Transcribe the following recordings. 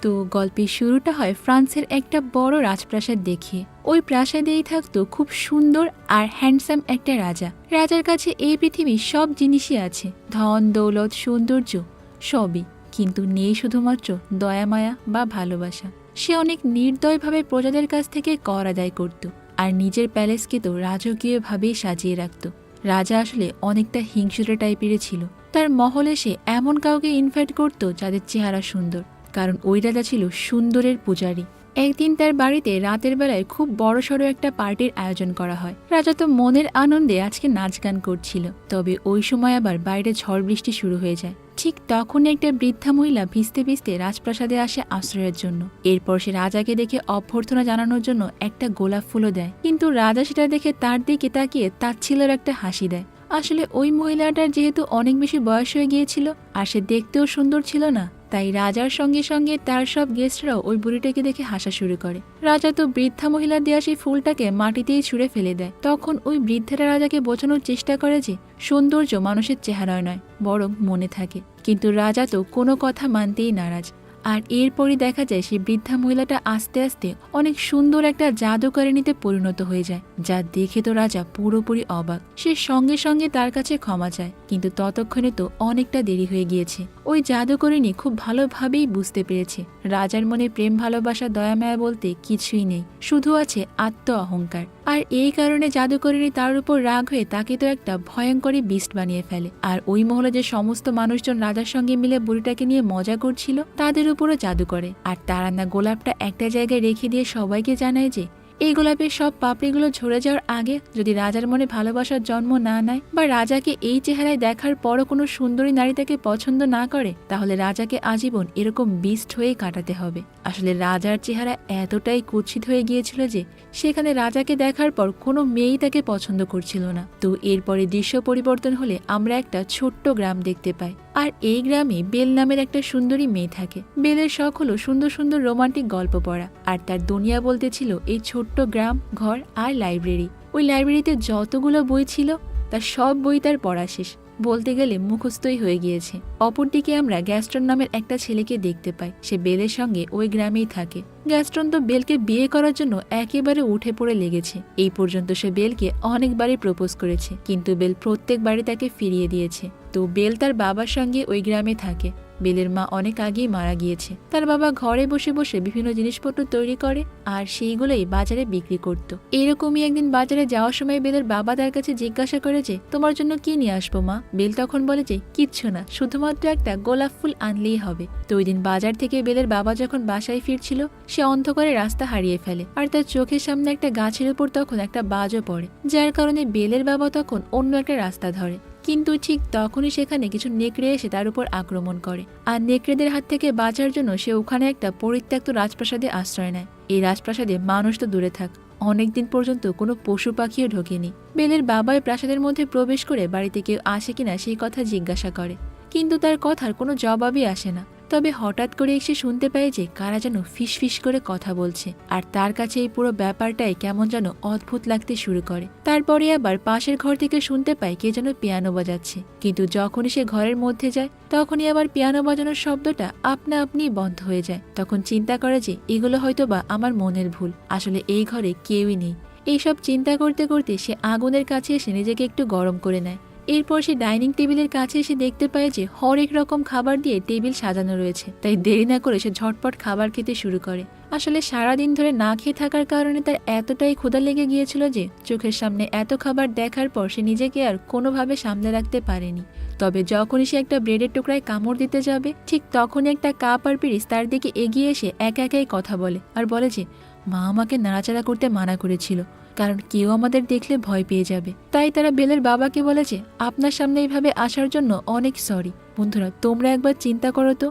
তো গল্পের শুরুটা হয় ফ্রান্সের একটা বড় রাজপ্রাসাদ দেখে। ওই প্রাসাদেই থাকতো খুব সুন্দর আর হ্যান্ডসাম একটা রাজা। রাজার কাছে এই পৃথিবীর সব জিনিসই আছে, ধন, দৌলত, সৌন্দর্য, সবই। কিন্তু নেই শুধুমাত্র দয়ামায়া বা ভালোবাসা। সে অনেক নির্দয়ভাবে প্রজাদের কাছ থেকে কর আদায় করত আর নিজের প্যালেসকে তো রাজকীয়ভাবেই সাজিয়ে রাখত। রাজা আসলে অনেকটা হিংসুটে টাইপের ছিল। তার মহলে সে এমন কাউকে ইনভাইট করত যাদের চেহারা সুন্দর। কারণ ওই রাজা ছিল সুন্দরের পূজারী। একদিন তার বাড়িতে রাতের বেলায় খুব বড়সড় একটা পার্টির আয়োজন করা হয়। রাজা তো মনের আনন্দে আজকে নাচ গান করছিল। তবে ওই সময় আবার বাইরে ঝড় বৃষ্টি শুরু হয়ে যায়। ঠিক তখন একটা বৃদ্ধা মহিলা ভিজতে ভিজতে রাজপ্রাসাদে আসে আশ্রয়ের জন্য। এরপর সে রাজাকে দেখে অভ্যর্থনা জানানোর জন্য একটা গোলাপ ফুলও দেয়। কিন্তু রাজা সেটা দেখে তার দিকে তাকিয়ে তাচ্ছিলের একটা হাসি দেয়। আসলে ওই মহিলাটার যেহেতু অনেক বেশি বয়স হয়ে গিয়েছিল, আর সে দেখতেও সুন্দর ছিল না তাই রাজার সঙ্গে সঙ্গে তার সব গেস্টরাও ওই বুড়িটাকে দেখে হাসা শুরু করে। রাজা তো বৃদ্ধা মহিলা দেওয়া সেই ফুলটাকে মাটিতেই ছুঁড়ে ফেলে দেয়। তখন ওই বৃদ্ধারা রাজাকে বোঝানোর চেষ্টা করে যে সৌন্দর্য মানুষের চেহারায় নয়, বরং মনে থাকে। কিন্তু রাজা তো কোনো কথা মানতেই নারাজ। আর এরপরই দেখা যায় সেই বৃদ্ধা মহিলাটা আস্তে আস্তে অনেক সুন্দর একটা জাদুকারিণীতে পরিণত হয়ে যায়, যা দেখে তো রাজা পুরোপুরি অবাক। সে সঙ্গে সঙ্গে তার কাছে ক্ষমা চায়, কিন্তু ততক্ষণে তো অনেকটা দেরি হয়ে গিয়েছে। ওই জাদুকরিণী খুব ভালোভাবেই বুঝতে পেরেছে, রাজার মনে প্রেম ভালোবাসা দয়ামায়া বলতে কিছুই নেই, শুধু আছে আত্ম অহংকার আর এই কারণে জাদুকরিণী তার উপর রাগ হয়ে তাকে তো একটা ভয়ঙ্করী বিস্ট বানিয়ে ফেলে। আর ওই মহলে যে সমস্ত মানুষজন রাজার সঙ্গে মিলে বুড়িটাকে নিয়ে মজা করছিল, তাদের উপরও জাদু করে। আর তারান্না গোলাপটা একটা জায়গায় রেখে দিয়ে সবাইকে জানায় যে এই গোলাপের সব পাপড়িগুলো ঝরে যাওয়ার আগে যদি রাজার মনে ভালোবাসার জন্ম না নেয় বা রাজাকে এই চেহারায় দেখার পরও কোনো সুন্দরী নারী তাকে পছন্দ না করে, তাহলে রাজাকে আজীবন এরকম বিস্ট হয়ে কাটাতে হবে। আসলে রাজার চেহারা এতটাই কুৎসিত হয়ে গিয়েছিল যে সেখানে রাজাকে দেখার পর কোনো মেয়েই তাকে পছন্দ করছিল না। তো এরপরে দৃশ্য পরিবর্তন হলে আমরা একটা ছোট্ট গ্রাম দেখতে পাই। আর এই গ্রামে বেল নামের একটা সুন্দরী মেয়ে থাকে। বেলের শখ হলো সুন্দর সুন্দর রোমান্টিক গল্প পড়া। আর তার দুনিয়া বলতে ছিল এই ছোট্ট গ্রাম, ঘর আর লাইব্রেরি। ওই লাইব্রেরিতে যতগুলো বই ছিল, তার সব বই তার পড়া শেষ। বলতে গেলে মুখস্থই হয়ে গিয়েছে। অপরদিকে আমরা গ্যাস্ট্রন নামের একটা ছেলেকে দেখতে পাই। সে বেলের সঙ্গে ওই গ্রামেই থাকে। গ্যাস্ট্রন তো বেলকে বিয়ে করার জন্য একেবারে উঠে পড়ে লেগেছে। এই পর্যন্ত সে বেলকে অনেকবারই প্রপোজ করেছে। কিন্তু বেল প্রত্যেকবারই তাকে ফিরিয়ে দিয়েছে। তো বেল তার বাবার সঙ্গে ওই গ্রামে থাকে। বেলের মা অনেক আগেই মারা গিয়েছে। তার বাবা ঘরে বসে বসে বিভিন্ন জিনিসপত্র তৈরি করে আর সেইগুলোই বাজারে বিক্রি করত। এরকমই একদিন বাজারে যাওয়ার সময় বেলের বাবা তার কাছে জিজ্ঞাসা করে যে, তোমার জন্য কি নিয়ে আসব মা? বেল তখন বলে যে, কিচ্ছু না, শুধুমাত্র একটা গোলাপ ফুল আনলেই হবে। তো ওই দিন বাজার থেকে বেলের বাবা যখন বাসায় ফিরছিল, সে অন্ধকারে রাস্তা হারিয়ে ফেলে আর তার চোখের সামনে একটা গাছের উপর তখন একটা বাজও পড়ে, যার কারণে বেলের বাবা তখন অন্য একটা রাস্তা ধরে। কিন্তু ঠিক তখনই সেখানে কিছু নেকড়ে এসে তার উপর আক্রমণ করে। আর নেকড়েদের হাত থেকে বাঁচার জন্য সে ওখানে একটা পরিত্যক্ত রাজপ্রাসাদে আশ্রয় নেয়। এই রাজপ্রাসাদে মানুষ তো দূরে থাক, অনেকদিন পর্যন্ত কোনো পশু পাখিও ঢোকেনি। বেলের বাবাই প্রাসাদের মধ্যে প্রবেশ করে বাড়িতে কেউ আসে কিনা সেই কথা জিজ্ঞাসা করে। কিন্তু তার কথার কোনো জবাবই আসে না। তবে হঠাৎ করে এসে শুনতে পায় যে কারা যেন ফিস ফিস করে কথা বলছে, আর তার কাছে এই পুরো ব্যাপারটাই কেমন যেন অদ্ভুত লাগতে শুরু করে। তারপরে আবার পাশের ঘর থেকে শুনতে পায় কে যেন পিয়ানো বাজাচ্ছে। কিন্তু যখনই সে ঘরের মধ্যে যায়, তখনই আবার পিয়ানো বাজানোর শব্দটা আপনা আপনি বন্ধ হয়ে যায়। তখন চিন্তা করে যে এগুলো হয়তো বা আমার মনের ভুল, আসলে এই ঘরে কেউই নেই। এইসব চিন্তা করতে করতে সে আগুনের কাছে এসে নিজেকে একটু গরম করে নেয়। এরপর সে ডাইনিং টেবিলের কাছে এসে দেখতে পায় যে হরেক রকম খাবার দিয়ে টেবিল সাজানো রয়েছে। তাই দেরি না করে সে ঝটপট খাবার খেতে শুরু করে। আসলে সারাদিন ধরে না খেয়ে থাকার কারণে তার এতটাই ক্ষুধা লেগে গিয়েছিল যে চোখের সামনে এত খাবার দেখার পর সে নিজেকে আর কোনোভাবে সামলে রাখতে পারেনি। তবে যখনই সে একটা ব্রেডের টুকরায় কামড় দিতে যাবে, ঠিক তখনই একটা কাপ আর পিরিস তার দিকে এগিয়ে এসে একা একাই কথা বলে আর বলে যে, মা আমাকে নাড়াচাড়া করতে মানা করেছিল। কারণ কেউ আমাদের দেখলে ভয় পেয়ে যাবে। তাই তারা বেলের বাবাকে বলেছে, আপনার সামনে এইভাবে আসার জন্য অনেক সরি। বন্ধুরা, তোমরা একবার চিন্তা করো তো,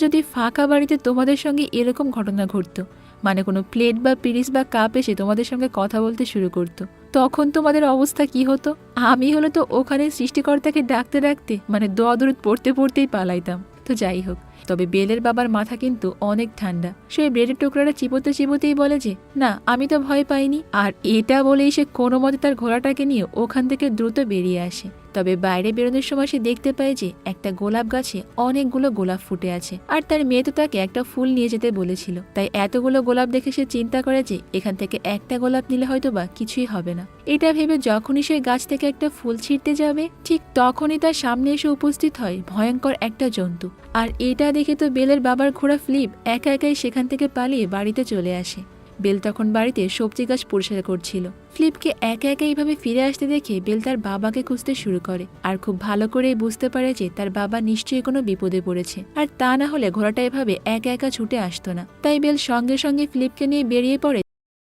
যদি ফাঁকা বাড়িতে তোমাদের সঙ্গে এরকম ঘটনা ঘটতো মানে কোনো প্লেট বা পিরিস বা কাপ এসে তোমাদের সঙ্গে কথা বলতে শুরু করতো, তখন তোমাদের অবস্থা কি হতো? আমি হলে তো ওখানে সৃষ্টিকর্তাকে ডাকতে ডাকতে মানে দোয়া দূরত পড়তে পড়তেই পালাইতাম। তো যাই হোক, তবে বেলের বাবার মাথা কিন্তু অনেক ঠান্ডা। সে ব্রেডের টুকরাটা চিবোতে চিবোতেই বলে যে, না, আমি তো ভয় পাইনি। আর এটা বলেই সে কোনো মতে তার ঘোড়াটাকে নিয়ে ওখান থেকে দ্রুত বেরিয়ে আসে। তবে বাইরে বেরোনোর সময় সে দেখতে পায় যে একটা গোলাপ গাছে অনেকগুলো গোলাপ ফুটে আছে। আর তার মেয়ে তো তাকে একটা ফুল নিয়ে যেতে বলেছিল। তাই এতগুলো গোলাপ দেখে সে চিন্তা করে যে এখান থেকে একটা গোলাপ নিলে হয়তো বা কিছুই হবে না। এটা ভেবে যখনই সে গাছ থেকে একটা ফুল ছিঁড়তে যাবে, ঠিক তখনই তার সামনে এসে উপস্থিত হয় ভয়ঙ্কর একটা জন্তু। আর এটা দেখে তো বেলের বাবার ঘোড়া ফ্লিপ একা একাই সেখান থেকে পালিয়ে বাড়িতে চলে আসে। বেল তখন বাড়িতে সবজি গাছ পরিষ্কার করছিল। ফ্লিপকে একা একা এইভাবে ফিরে আসতে দেখে বেল তার বাবাকে খুঁজতে শুরু করে। আর খুব ভালো করে বুঝতে পারে যে তার বাবা নিশ্চয়ই কোনো বিপদে পড়েছে। আর তা না হলে ঘোড়াটা এভাবে একা একা ছুটে আসতো না। তাই বেল সঙ্গে সঙ্গে ফ্লিপকে নিয়ে বেরিয়ে পড়ে